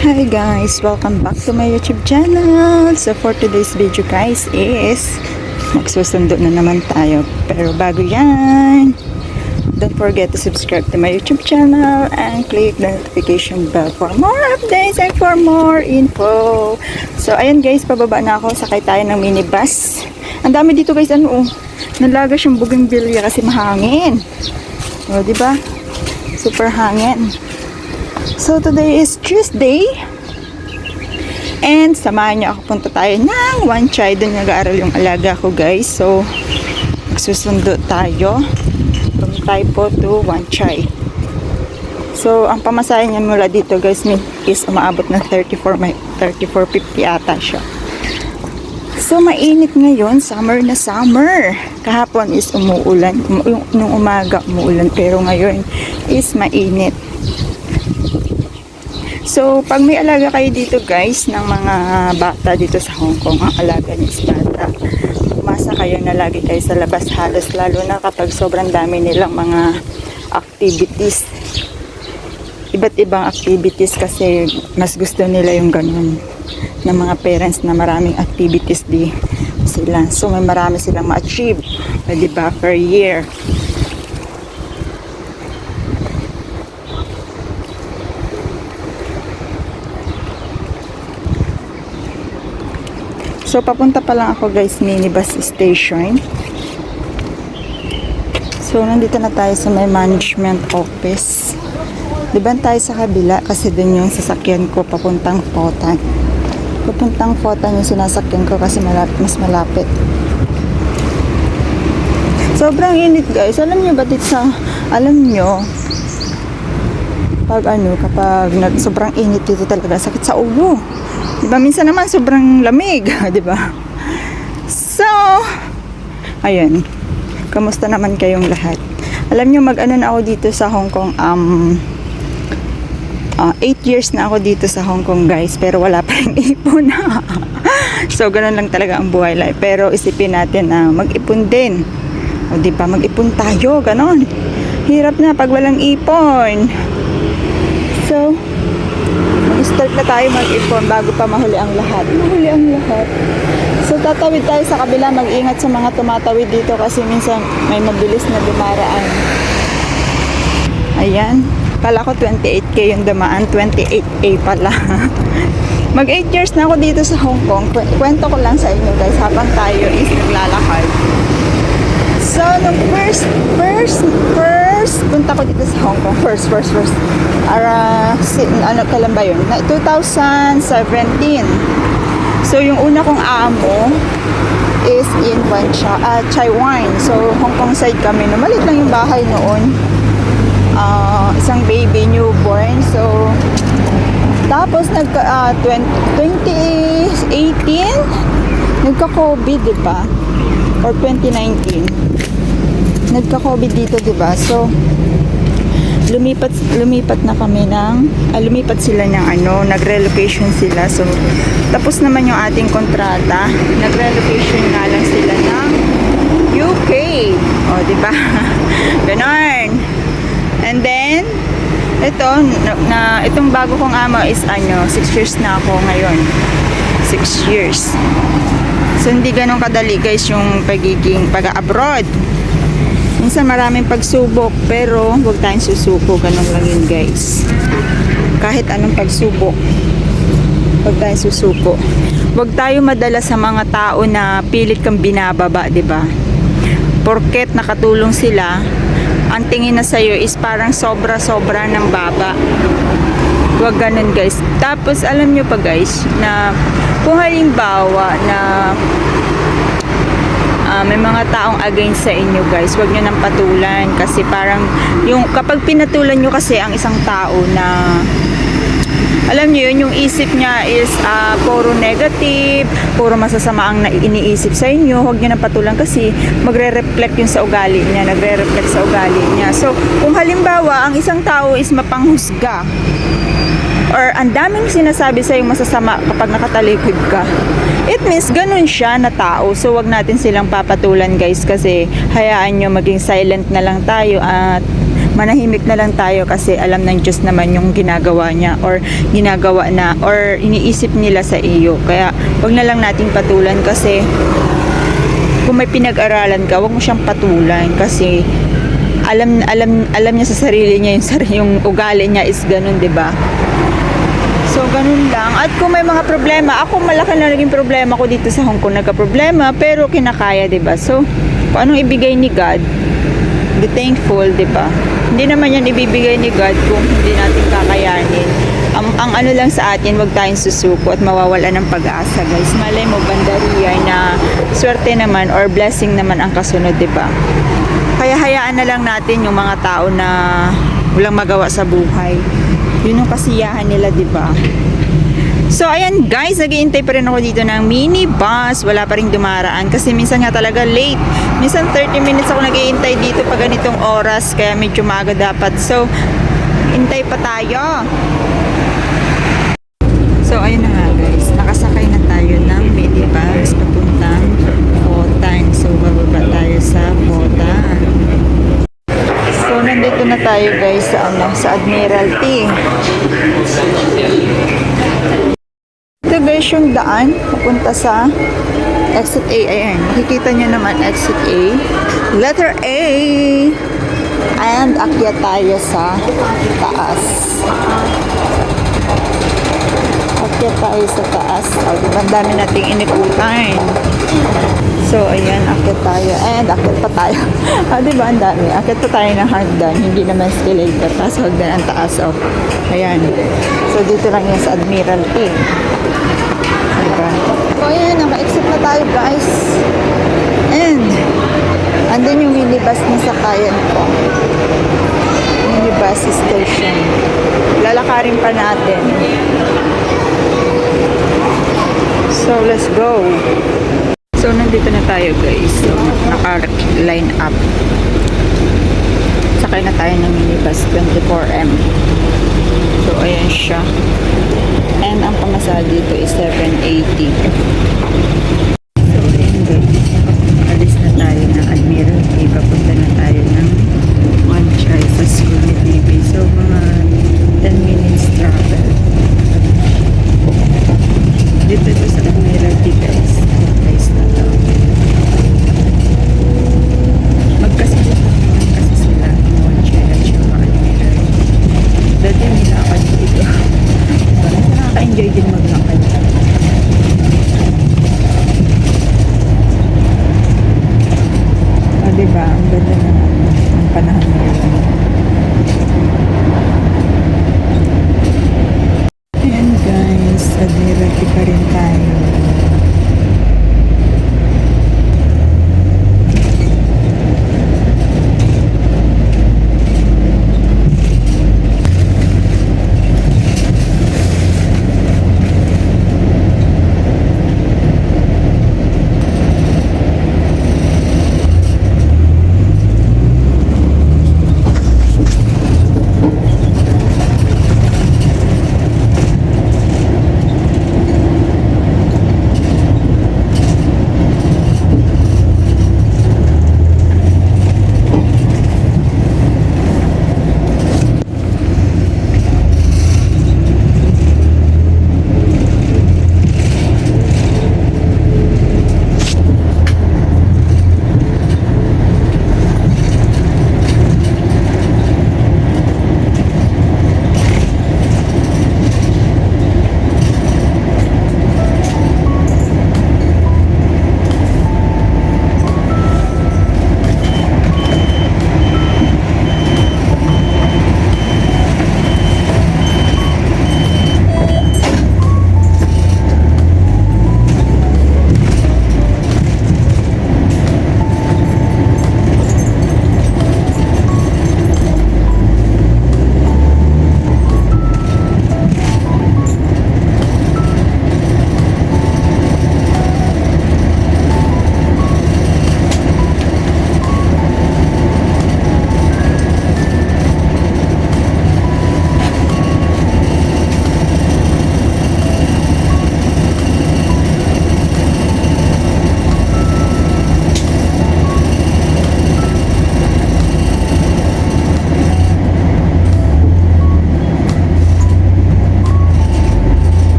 Hi guys! Welcome back to my YouTube channel! So for today's video guys is magsusundo na naman tayo. Pero bago yan, don't forget to subscribe to my YouTube channel and click the notification bell for more updates and for more info. So ayan guys, pababa na ako. Sakay tayo ng minibus. Ang dami dito guys, ano oh. Nalagas yung bougainvillea kasi mahangin. O, di ba? Super hangin. So, today is Tuesday. And samahan niyo ako punta tayo ng one chai. Doon nag-aaral yung alaga ko guys. So, magsusundo tayo. From Taipo to one chai. So, ang pamasahe niya mula dito guys is umaabot ng 34, may 34.50 ata siya. So, mainit ngayon. Summer na summer. Kahapon is umuulan. Um, yung, nung umaga umuulan. Pero ngayon is mainit. So, pag may alaga kayo dito guys, ng mga bata dito sa Hong Kong, ang alaga niya is bata, umasa kayo na lagi kayo sa labas halos, lalo na kapag sobrang dami nilang mga activities. Iba't ibang activities kasi mas gusto nila yung ganun ng mga parents na maraming activities di sila. So, may marami silang ma-achieve, eh, di ba, per year. So, papunta pa lang ako guys, minibus station. So, nandito na tayo sa may management office. Diba tayo sa kabila kasi dun yung sasakyan ko papuntang Potan. Papuntang Potan yung sinasakyan ko kasi malapit, mas malapit. Sobrang init guys. Alam nyo ba dito sa, alam nyo, pag ano, kapag nag, sobrang init dito talaga, sakit sa ulo. Di ba? Minsan naman sobrang lamig, di ba? So, ayun. Kamusta naman kayong lahat? Alam nyo, mag-ano na ako dito sa Hong Kong, um, 8 years na ako dito sa Hong Kong guys, pero wala pa rin ipon so, ganun lang talaga ang buhay life. Pero isipin natin na mag-ipon din. O, di ba? Mag-ipon tayo, ganun. Hirap na pag walang ipon. Start na tayo mag-ipon bago pa mahuli ang lahat. Mahuli ang lahat. So, tatawid tayo sa kabila. Mag-ingat sa mga tumatawid dito kasi minsan may mabilis na dumaraan. Ayan. Kala ko 28k yung dumaan. 28a pala. Mag 8 years na ako dito sa Hong Kong. Kwe- Kwento ko lang sa inyo guys habang tayo is naglalakad. So, nung first, first, first, punta ko dito sa Hong Kong. First, first, first. Ara, si, ano, kailan ba yun? Na- 2017. So, yung una kong amo is in Wan ah, Taiwan. So, Hong Kong side kami. No, malit lang yung bahay noon. Ah, isang baby, newborn. So, tapos, nagka, ah, 20, 2018, nagka-COVID, di ba? Or 2019 nagka-COVID dito, 'di ba? So lumipat lumipat na kami ng ah, lumipat sila ng ano, nagrelocation sila. So tapos naman yung ating kontrata, nagrelocation nga lang sila ng UK. O, 'di ba? Ganon. And then ito na, na itong bago kong amo is ano, 6 years na ako ngayon. 6 years. So hindi ganun kadali guys yung pagiging pag-abroad. Minsan maraming pagsubok, pero huwag tayong susuko. Ganun lang yun, guys. Kahit anong pagsubok, huwag tayong susuko. Huwag tayo madala sa mga tao na pilit kang binababa, ba? Porket nakatulong sila, ang tingin na sa'yo is parang sobra-sobra ng baba. Huwag ganun, guys. Tapos, alam nyo pa, guys, na kung halimbawa na Ah, may mga taong against sa inyo guys wag nyo nang patulan kasi parang yung kapag pinatulan nyo kasi ang isang tao na alam niyo yun, yung isip niya is ah, puro negative, puro masasama ang iniisip sa inyo. Huwag niyo nang patulan kasi magre-reflect yun sa ugali niya, nagre-reflect sa ugali niya. So, kung halimbawa, ang isang tao is mapanghusga, or ang daming sinasabi sa masasama kapag nakatalikod ka. It means ganun siya na tao. So wag natin silang papatulan guys kasi hayaan nyo maging silent na lang tayo at manahimik na lang tayo kasi alam ng Diyos naman yung ginagawa niya or ginagawa na or iniisip nila sa iyo. Kaya wag na lang nating patulan kasi kung may pinag-aralan ka, wag mo siyang patulan kasi alam alam alam niya sa sarili niya yung sar- yung ugali niya is ganun, 'di ba? So, ganun lang. At kung may mga problema, ako malaki na naging problema ko dito sa Hong Kong. Nagka-problema, pero kinakaya, ba So, kung anong ibigay ni God, be thankful, ba Hindi naman yan ibibigay ni God kung hindi natin kakayanin. Ang, ang ano lang sa atin, wag tayong susuko at mawawala ng pag-asa, guys. Malay mo, bandariya na swerte naman or blessing naman ang kasunod, ba Kaya hayaan na lang natin yung mga tao na walang magawa sa buhay. Yun yung kasiyahan nila, di ba? So, ayan guys, naghihintay pa rin ako dito ng minibus. Wala pa rin dumaraan kasi minsan nga talaga late. Minsan 30 minutes ako naghihintay dito pag ganitong oras kaya medyo maaga dapat. So, hintay pa tayo. So, ayun na nga guys. Nakasakay na tayo ng minibus papuntang Botan. So, bababa tayo sa Botan. Nandito na tayo guys sa, ano, sa Admiralty. Ito guys yung daan papunta sa exit A. Ayan, makikita nyo naman exit A. Letter A. And akyat tayo sa taas. Akyat tayo sa taas. O, diba dami nating inikutan. So, ayan, akyat tayo. And akyat pa tayo. ah, diba ang dami? Akyat pa tayo ng hagdan. Hindi naman escalator. Tapos hagdan ang taas. Oh. Ayan. So, dito lang yan sa Admiralty. Diba? So, ayan, naka-exit na tayo, guys. And, andun yung minibus na sakayan ko. Minibus station. Lalakarin pa natin. So, let's go. So, nandito na tayo guys. So, naka-line up. Sakay na tayo ng minibus 24M. So, ayan siya. And ang pamasal dito is 780.